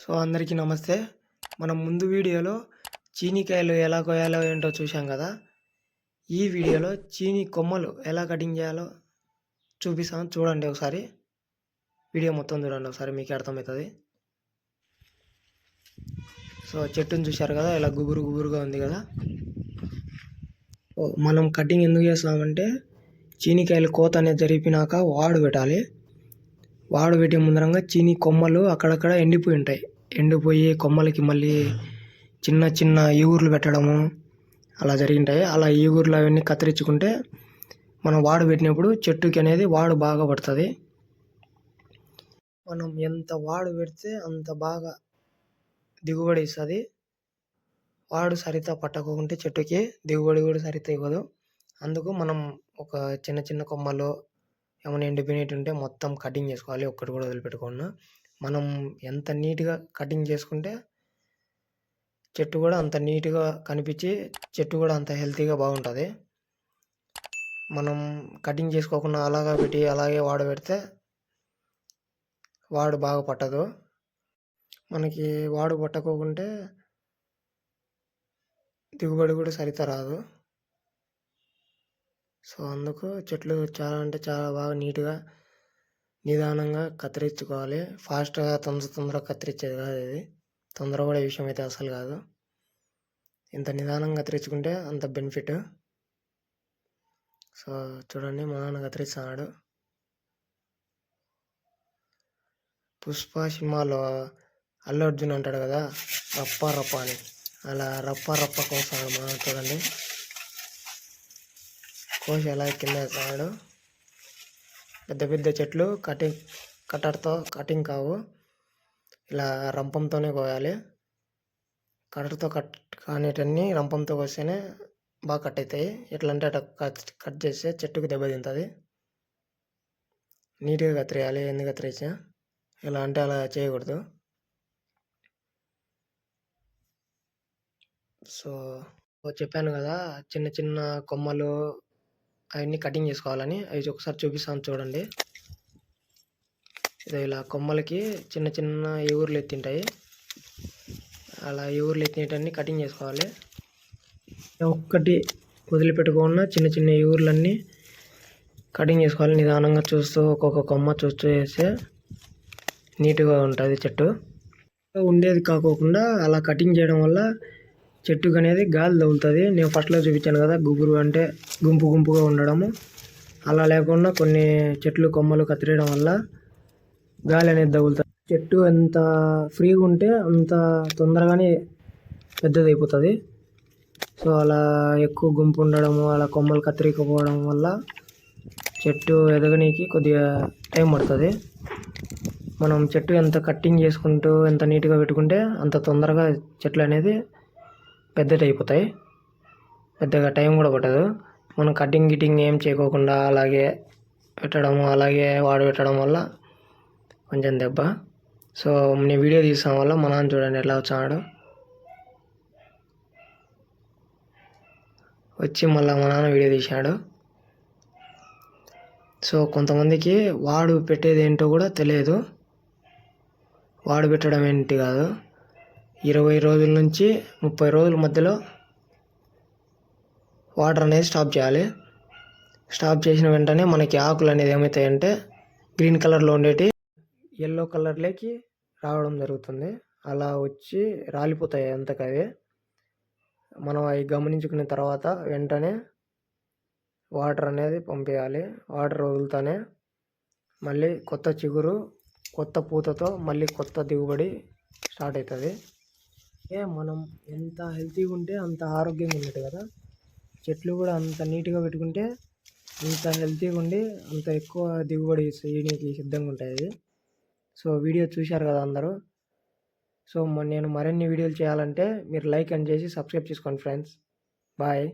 So అందరికీ నమస్తే. మనం ముందు వీడియోలో చీనికాయలు ఎలా కోయాలో ఏంటో చూసాం కదా. ఈ వీడియోలో చీని కొమ్మలు ఎలా కటింగ్ చేయాలో చూపిస్తాం. చూడండి ఒకసారి. వీడియో మొత్తం చూడండి ఒకసారి మీకు అర్థమవుతుంది. సో చెట్టును చూశారు కదా ఇలా గుబురు గుబురుగా ఉంది కదా. మనం కటింగ్ ఎందుకు చేస్తామంటే చీనికాయలు కోత అనేది జరిపినాక వాడు పెట్టాలి. వాడు పెట్టే ముందరంగా చీని కొమ్మలు అక్కడక్కడ ఎండిపోయి ఉంటాయి. ఎండిపోయి కొమ్మలకి మళ్ళీ చిన్న చిన్న ఈగుర్లు పెట్టడము అలా జరిగింటాయి. అలా ఈగుర్లు అవన్నీ కత్తిరించుకుంటే మనం వాడు పెట్టినప్పుడు చెట్టుకి అనేది వాడు బాగా పడుతుంది. మనం ఎంత వాడు పెడితే అంత బాగా దిగుబడి ఇస్తుంది. వాడు సరిత పట్టకుంటే చెట్టుకి దిగుబడి కూడా సరిత ఇవ్వదు. అందుకు మనం ఒక చిన్న చిన్న కొమ్మలు ఏమైనా ఎండిపోయినట్టు ఉంటే మొత్తం కటింగ్ చేసుకోవాలి. ఒక్కటి కూడా వదిలిపెట్టకుండా మనం ఎంత నీట్గా కటింగ్ చేసుకుంటే చెట్టు కూడా అంత నీట్గా కనిపించి చెట్టు కూడా అంత హెల్తీగా బాగుంటుంది. మనం కటింగ్ చేసుకోకుండా అలాగా పెట్టి అలాగే వాడబెడితే వాడు బాగా పట్టదు. మనకి వాడు పట్టకోకుంటే దిగుబడి కూడా సరిత రాదు. సో అందుకు చెట్లు చాలా అంటే చాలా బాగా నీట్గా నిదానంగా కత్తిరించుకోవాలి. ఫాస్ట్గా తొందర తొందరగా కత్తిరించేది కాదు ఇది. కూడా విషయం అయితే అసలు కాదు. ఇంత నిదానంగా కత్తిరించుకుంటే అంత బెనిఫిట్. సో చూడండి మా నాన్న కత్తిరిస్తున్నాడు. పుష్ప సినిమాలో అల్లు అర్జున్ అంటాడు కదా రప్ప రప్ప అని. అలా రప్ప రప్ప కోసం మా చూడండి. కోసి ఎలా కింద వేస్తాడు పెద్ద పెద్ద చెట్లు కటింగ్ కట్టర్తో కటింగ్ కావు. ఇలా రంపంతోనే కోయాలి. కట్టర్తో కట్ కానిటన్నీ రంపంతో కోస్తేనే బాగా కట్ అవుతాయి ఎట్లా అంటే అట్లా కట్ కట్ చేస్తే చెట్టుకు దెబ్బతింటుంది నీట్గా కత్తిరేయాలి. ఎందుకు కత్తిరేసా ఎలా అంటే అలా చేయకూడదు. సో చెప్పాను కదా చిన్న చిన్న కొమ్మలు అవన్నీ కటింగ్ చేసుకోవాలని అవి ఒకసారి చూపిస్తాను చూడండి. ఇది ఇలా కొమ్మలకి చిన్న చిన్న ఎగురులు ఎత్తింటాయి. అలా ఎగురులు ఎత్తినటన్నీ కటింగ్ చేసుకోవాలి. ఒక్కటి వదిలిపెట్టుకోకుండా చిన్న చిన్న ఎగురులన్నీ కటింగ్ చేసుకోవాలి. నిదానంగా చూస్తూ ఒక్కొక్క కొమ్మ చూస్తూ చేస్తే నీట్గా ఉంటుంది చెట్టు. ఉండేది కాకోకుండా అలా కటింగ్ చేయడం వల్ల చెట్టుకు అనేది గాలి తగులుతుంది. నేను ఫస్ట్లో చూపించాను కదా గుబురు అంటే గుంపు గుంపుగా ఉండడము. అలా లేకుండా కొన్ని చెట్లు కొమ్మలు కత్తిరేయడం వల్ల గాలి అనేది తగులుతుంది. చెట్టు ఎంత ఫ్రీగా ఉంటే అంత తొందరగానే పెద్దది అయిపోతుంది సో అలా ఎక్కువ గుంపు ఉండడము అలా కొమ్మలు కత్తిరికపోవడం వల్ల చెట్టు ఎదగనీకి కొద్దిగా టైం పడుతుంది. మనం చెట్టు ఎంత కట్టింగ్ చేసుకుంటూ ఎంత నీట్గా పెట్టుకుంటే అంత తొందరగా చెట్లు అనేది పెద్దది అయిపోతాయి పెద్దగా టైం కూడా పట్టదు. మనం కటింగ్ గిటింగ్ ఏం చేయకోకుండా అలాగే పెట్టడము అలాగే వాడు పెట్టడం వల్ల కొంచెం దెబ్బ. సో నేను వీడియో తీసాం వల్ల మా నాన్న చూడండి ఎట్లా వచ్చాడు. వచ్చి మళ్ళీ మా నాన్న వీడియో తీశాడు. సో కొంతమందికి వాడు పెట్టేది ఏంటో కూడా తెలియదు. వాడు పెట్టడం ఏంటి కాదు. ఇరవై రోజుల నుంచి ముప్పై రోజుల మధ్యలో వాటర్ అనేది స్టాప్ చేయాలి. స్టాప్ చేసిన వెంటనే మనకి ఆకులు అనేది ఏమవుతాయంటే గ్రీన్ కలర్లో ఉండేటి ఎల్లో కలర్లోకి రావడం జరుగుతుంది. అలా వచ్చి రాలిపోతాయి అంతకవి మనం అవి గమనించుకున్న తర్వాత వెంటనే వాటర్ అనేది పంపించాలి వాటర్ వదులుతానే మళ్ళీ కొత్త చిగురు కొత్త పూతతో మళ్ళీ కొత్త దిగుబడి స్టార్ట్ అవుతుంది. ఏ మనం ఎంత హెల్తీగా ఉంటే అంత ఆరోగ్యంగా ఉన్నట్టు కదా. చెట్లు కూడా అంత నీట్గా పెట్టుకుంటే అంత హెల్తీగా ఉండి అంత ఎక్కువ దిగుబడి చేయడానికి సిద్ధంగా ఉంటాయి సో వీడియో చూశారు కదా అందరూ. సో మ- నేను మరిన్ని వీడియోలు చేయాలంటే మీరు లైక్ అండ్ చేసి సబ్స్క్రైబ్ చేసుకోండి ఫ్రెండ్స్ బాయ్